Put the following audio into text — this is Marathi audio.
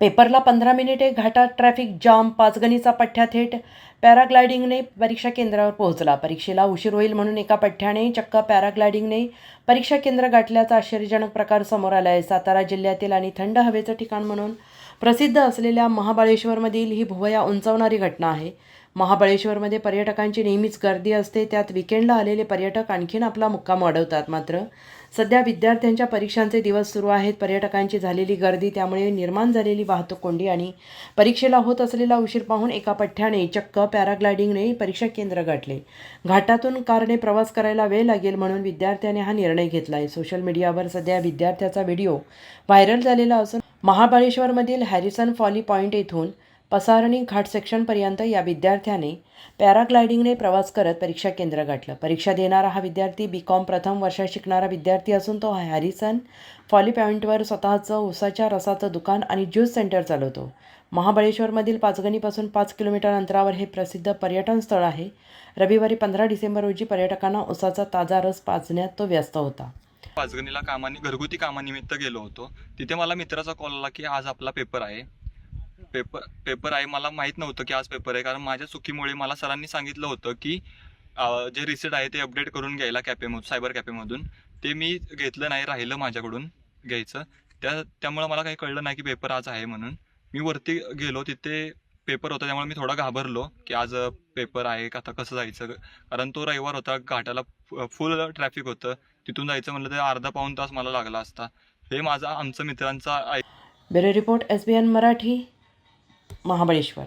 पेपरला पंधरा मिनिटे घाटात ट्रॅफिक जाम पाचगणीचा पठ्ठ्या थेट पॅराग्लायडिंगने परीक्षा केंद्रावर पोहोचला. परीक्षेला उशीर होईल म्हणून एका पठ्ठ्याने चक्क पॅराग्लायडिंगने परीक्षा केंद्र गाठल्याचा आश्चर्यजनक प्रकार समोर आला आहे सातारा जिल्ह्यातील आणि थंड हवेचं ठिकाण म्हणून प्रसिद्ध असलेल्या महाबळेश्वरमधील ही भुवया उंचावणारी घटना आहे. महाबळेश्वरमध्ये पर्यटकांची नेहमीच गर्दी असते त्यात विकेंडला आलेले पर्यटक आणखीन आपला मुक्काम वाढवतात. मात्र सध्या विद्यार्थ्यांच्या परीक्षांचे दिवस सुरू आहेत. पर्यटकांची झालेली गर्दी त्यामुळे निर्माण झालेली वाहतूक कोंडी आणि परीक्षेला होत असलेला उशीर पाहून एका पठ्ठ्याने चक्क पॅराग्लायडिंगने परीक्षा केंद्र गाठले. घाटातून कारने प्रवास करायला वेळ लागेल म्हणून विद्यार्थ्याने हा निर्णय घेतला आहे सोशल मीडियावर सध्या विद्यार्थ्याचा व्हिडिओ व्हायरल झालेला असून महाबळेश्वरमधील हॅरिसन फॉली पॉईंट येथून पसारणी घाट सेक्शनपर्यंत या विद्यार्थ्याने पॅराग्लायडिंगने प्रवास करत परीक्षा केंद्र गाठलं. परीक्षा देणारा हा विद्यार्थी बी कॉम प्रथम वर्षात शिकणारा विद्यार्थी असून तो हॅरिसन फॉली पॉईंटवर स्वतःचं उसाच्या रसाचं दुकान आणि ज्यूस सेंटर चालवतो. महाबळेश्वरमधील पाचगणीपासून पाच किलोमीटर अंतरावर हे प्रसिद्ध पर्यटन स्थळ आहे. रविवारी पंधरा डिसेंबर रोजी पर्यटकांना उसाचा ताजा रस पाजण्यात तो व्यस्त होता. पाचगणीला कामाने घरगुती कामानिमित्त गेलो होतो. तिथे मला मित्राचा कॉल आला की आज आपला पेपर आहे. पेपर पेपर आहे. मला माहीत नव्हतं की आज पेपर आहे. कारण माझ्या चुकीमुळे मला सरांनी सांगितलं होतं की जे रिसिट आहे ते अपडेट करून घ्यायला कॅफेमधून सायबर कॅफेमधून ते मी घेतलं नाही राहिलं माझ्याकडून घ्यायचं. त्या त्यामुळं मला काही कळलं नाही की पेपर आज आहे म्हणून. मी वरती गेलो तिथे पेपर होता. त्यामुळे मी थोडा घाबरलो की आज पेपर आहे का? आता कसं जायचं? कारण तो रविवार होता. घाटाला फुल ट्रॅफिक होतं. तिथून जायचं म्हणलं तर अर्धा पाऊण तास मला लागला असता. हे माझा आमचं मित्रांचा bureau report S B N Marathi. Mahabaleshwar.